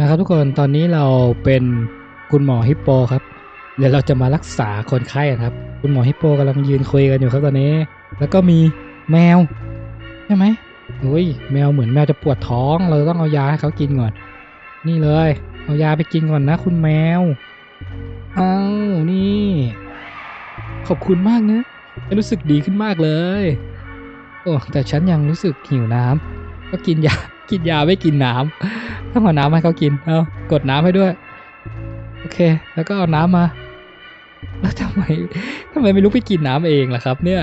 นะครับทุกคนตอนนี้เราเป็นคุณหมอฮิปโปครับ เดี๋ยวเราจะมารักษาคนไข้ครับ คุณหมอฮิปโปกำลังยืนคุยกันอยู่ครับตอนนี้ แล้วก็มีแมวใช่ไหมอุ้ยแมวเหมือนแมวจะปวดท้อง เราต้องเอายาให้เขากินก่อน นี่เลย เอายาไปกินก่อนนะ คุณแมวเอานี่ ขอบคุณมากนะฉันรู้สึกดีขึ้นมากเลย โอ้แต่ฉันยังรู้สึกหิวน้ำก็กินยากินยาไม่กินน้ำ ต้องเอาน้ำให้เขากิน เอากดน้ำให้ด้วย โอเค แล้วก็เอาน้ำมา แล้วทำไมทำไมไม่รู้ไปกินน้ำเองล่ะครับ เนี่ย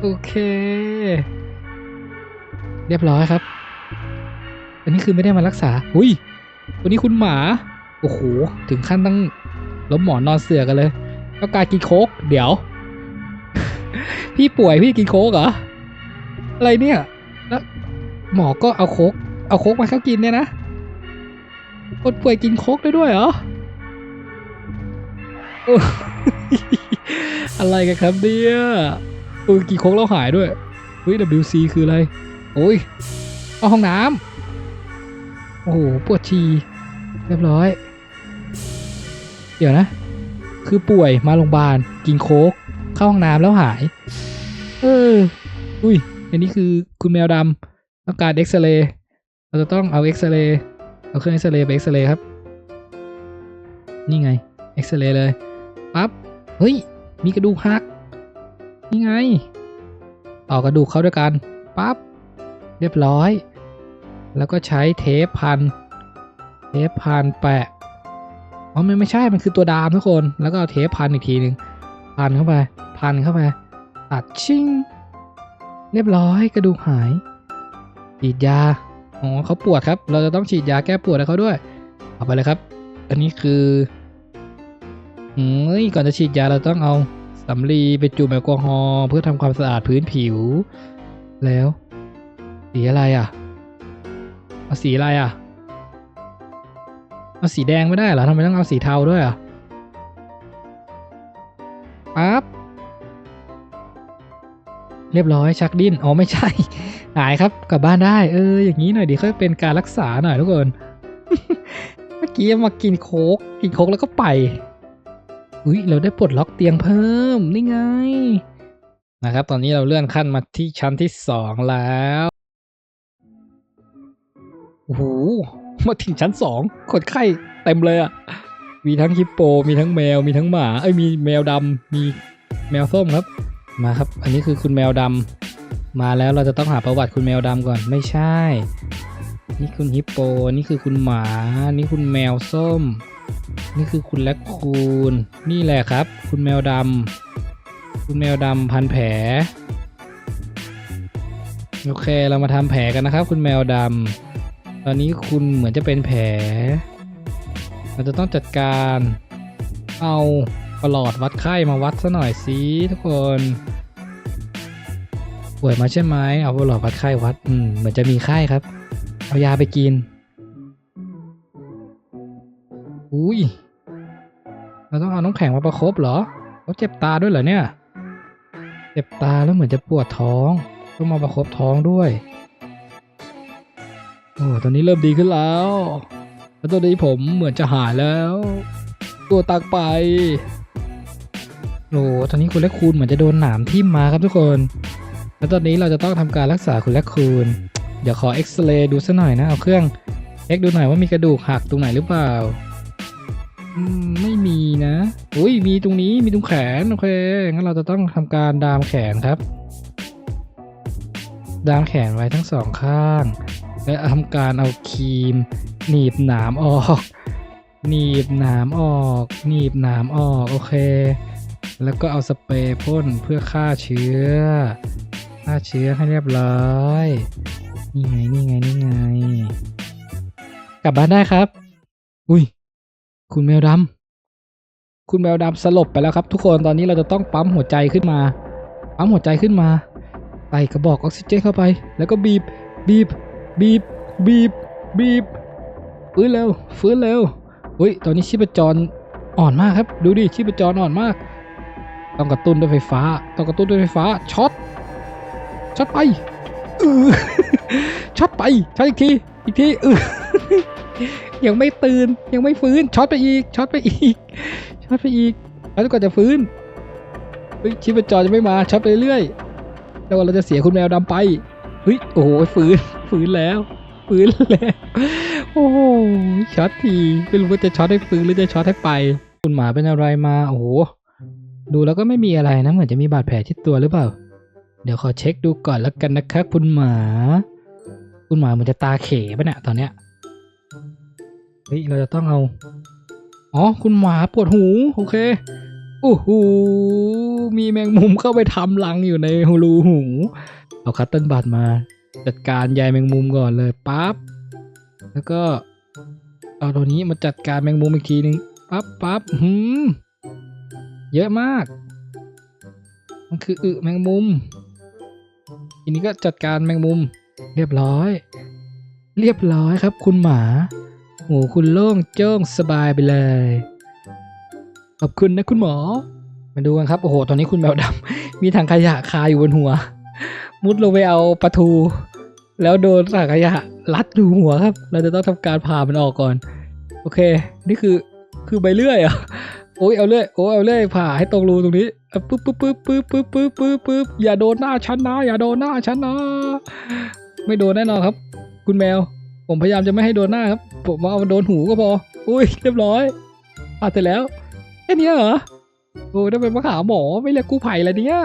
โอเค เรียบร้อยครับ อันนี้คือไม่ได้มารักษา อุ้ยวันนี้คุณหมา โอ้โห ถึงขั้นต้องล้มหมอนนอนเสือกันเลยต้องการกินโค้ก เดี๋ยว พี่ป่วยพี่กินโค้กเหรอ อะไรเนี่ย แล้วหมอก็เอาโค้ก เอาโคกมาเขากินเนี่ยนะคนป่วยกินโคกได้ด้วยเหรอออะไรกันครับเนี่ยเออกินโคกแล้วหายด้วยเฮ้ย WC คืออะไร โอ้ยเอาห้องน้ำโอ้โหปวดฉี่เรียบร้อย เดี๋ยวนะ คือป่วยมาโรงพยาบาลกินโคกเข้าห้องน้ำแล้วหาย เออ อุ้ย อันนี้คือคุณแมวดำต้องการเอ็กซเรย์ เราจะต้องเอาเอ็กซเรย์เอาเครื่องเอ็กซเรย์ไปเอ็กซเรย์ครับ นี่ไงเอ็กซเรย์เลยปั๊บเฮ้ย มีกระดูกหักนี่ไง ต่อกระดูกเข้าด้วยกันปั๊บเรียบร้อย แล้วก็ใช้เทปพัน เทปพันแปะอ๋อมันไม่ใช่มันคือตัวดามทุกคน แล้วก็เอาเทปพันอีกทีหนึ่งพันเข้าไป พันเข้าไปตัดชิงเรียบร้อยกระดูกหายฉีดยา อ๋อเขาปวดครับ เราจะต้องฉีดยาแก้ปวดให้เขาด้วย เอาไปเลยครับ อันนี้คืออืมเฮ้ยก่อนจะฉีดยาเราต้องเอาสำลีไปจุ่มแอลกอฮอล์เพื่อทำความสะอาดพื้นผิว แล้ว สีอะไรอะเอาสีอะไรอะเอาสีแดงไม่ได้เหรอทำไมต้องเอาสีเทาด้วยอะปั๊บ เรียบร้อยชักดิ้นอ๋อไม่ใช่ หายครับกลับบ้านได้ เอออย่างนี้หน่อยดีค่อยเป็นการรักษาหน่อยทุกคน เมื่อกี้มากินโคกกินโคกแล้วก็ไป อุ้ยเราได้ปลดล็อกเตียงเพิ่มนี่ไง นะครับ ตอนนี้เราเลื่อนขั้นมาที่ชั้นที่สองแล้วโอ้โหมาถึงชั้นสองคนไข้เต็มเลยอะมีทั้งฮิปโป มีทั้งแมว มีทั้งหมา เอ้ยมีแมวดำมีแมวส้มครับ มาครับ อันนี้คือคุณแมวดำมาแล้วเราจะต้องหาประวัติคุณแมวดำก่อน ไม่ใช่ นี่คุณฮิปโป นี่คือคุณหมา นี่คุณแมวส้ม นี่คือคุณแลคคูน นี่แหละครับ คุณแมวดำคุณแมวดำพันแผล โอเค เรามาทำแผลกันนะครับ คุณแมวดำตอนนี้คุณเหมือนจะเป็นแผล เราจะต้องจัดการ เอา ประหลอดวัดไข้มาวัดซะหน่อยสิทุกคน ป่วยมาใช่ไหมเอาประหลอดวัดไข้วัด อืมเหมือนจะมีไข้ครับ เอายาไปกิน อุ้ย เราต้องเอาน้ำแข็งมาประคบเหรอเขาเจ็บตาด้วยเหรอเนี่ย เจ็บตาแล้วเหมือนจะปวดท้อง ต้องมาประคบท้องด้วย โอ้ตอนนี้เริ่มดีขึ้นแล้วแล้วตอนนี้ผมเหมือนจะหายแล้ว ตัวตักไป โอ้ตอนนี้คุณและคูณเหมือนจะโดนหนามทิ่มมาครับทุกคน แล้วตอนนี้เราจะต้องทำการรักษาคุณและคูณเดี๋ยวขอเอ็กซเรย์ดูสัหน่อยนะ เอาเครื่องเอ็กดูหน่อยว่ามีกระดูกหักตรงไหนหรือเปล่า อืม ไม่มีนะ อุ้ย มีตรงนี้ มีตรงแขน โอเค งั้นเราจะต้องทำการดามแขนครับ ดามแขนไว้ทั้งสองข้าง และทำการเอาครีม หนีบหนามออก หนีบหนามออก หนีบหนามออก โอเค แล้วก็เอาสเปรย์พ่นเพื่อฆ่าเชื้อ ฆ่าเชื้อให้เรียบร้อย นี่ไง นี่ไง นี่ไง กลับบ้านได้ครับ อุ้ย คุณแมวดำ คุณแมวดำสลบไปแล้วครับ ทุกคน ตอนนี้เราจะต้องปั๊มหัวใจขึ้นมา ปั๊มหัวใจขึ้นมา ใส่กระบอกออกซิเจนเข้าไป แล้วก็บีบ บีบ บีบ บีบ บีบฟื้นเร็ว ฟื้นเร็ว อุ้ย ตอนนี้ชีพจรอ่อนมากครับ ดูดิ ชีพจรอ่อนมาก ต้องกระตุ้นด้วยไฟฟ้า ต้องกระตุ้นด้วยไฟฟ้าช็อตช็อตไปออช็อตไปช็อตอีกทีอีกทีเออยังไม่ตื่นยังไม่ฟื้นช็อตไปอีกช็อตไปอีกช็อตไปอีก แล้วกว่อนจะฟื้นเฮ้ยชีพจรจะไม่มาช็อตไปเรื่อยแล้วเราจะเสียคุณแมวดำไปเฮ้ยโอ้โหฟื้นฟื้นแล้ว ฟื้นแล้วโอ้โหช็อตทีไม่รู้ว่าจะช็อตให้ฟื้นหรือจะช็อตให้ไป คุณหมาเป็นอะไรมาโอ้โห ดูแล้วก็ไม่มีอะไรนะ เหมือนจะมีบาดแผลที่ตัวหรือเปล่า เดี๋ยวขอเช็คดูก่อนแล้วกันนะครับคุณหมา คุณหมาเหมันจะตาเขปะเนี่ยตอนเนี้ยเฮ้ยเราจะต้องเอา อ๋อ คุณหมาปวดหูโอเคโอ้โหมีแมงมุมเข้าไปทำรังอยู่ในรูหู เอาคัตเติ้ลบัตมา จัดการใยแมงมุมก่อนเลยปั๊บแล้วก็เอาตัวนี้มาจัดการแมงมุมอีกทีนึงปั๊บปั๊บหืม เยอะมาก มันคืออึแมงมุม ทีนี้ก็จัดการแมงมุม เรียบร้อย เรียบร้อยครับคุณหมาโอ้คุณโล่งโจ้งสบายไปเลย ขอบคุณนะคุณหมอ มาดูกันครับ โอ้โห ตอนนี้คุณแมวดำ มีถังขยะคาอยู่บนหัว มุดลงไปเอาปลาทู แล้วโดนถังขยะรัดอยู่หัวครับ เราจะต้องทำการผ่ามันออกก่อน โอเค นี่คือ คือใบเลื่อยอะ โอ้ยเอาเลยโอ้ยเอาเลยผ่าให้ตรงรูตรงนี้ปึ๊บปึ๊บปึ๊บปึ๊บปึ๊บปึ๊บปึ๊บปึ๊บอย่าโดนหน้าฉันนะอย่าโดนหน้าฉันนะไม่โดนแน่นอนครับ คุณแมว ผมพยายามจะไม่ให้โดนหน้าครับ ผมเอาโดนหูก็พออุ้ยเรียบร้อยผ่าเสร็จแล้วแค่นี้เหรอโอ้ยได้เป็นมาหาหมอไม่เรียกกู้ภัยแล้วเนี่ย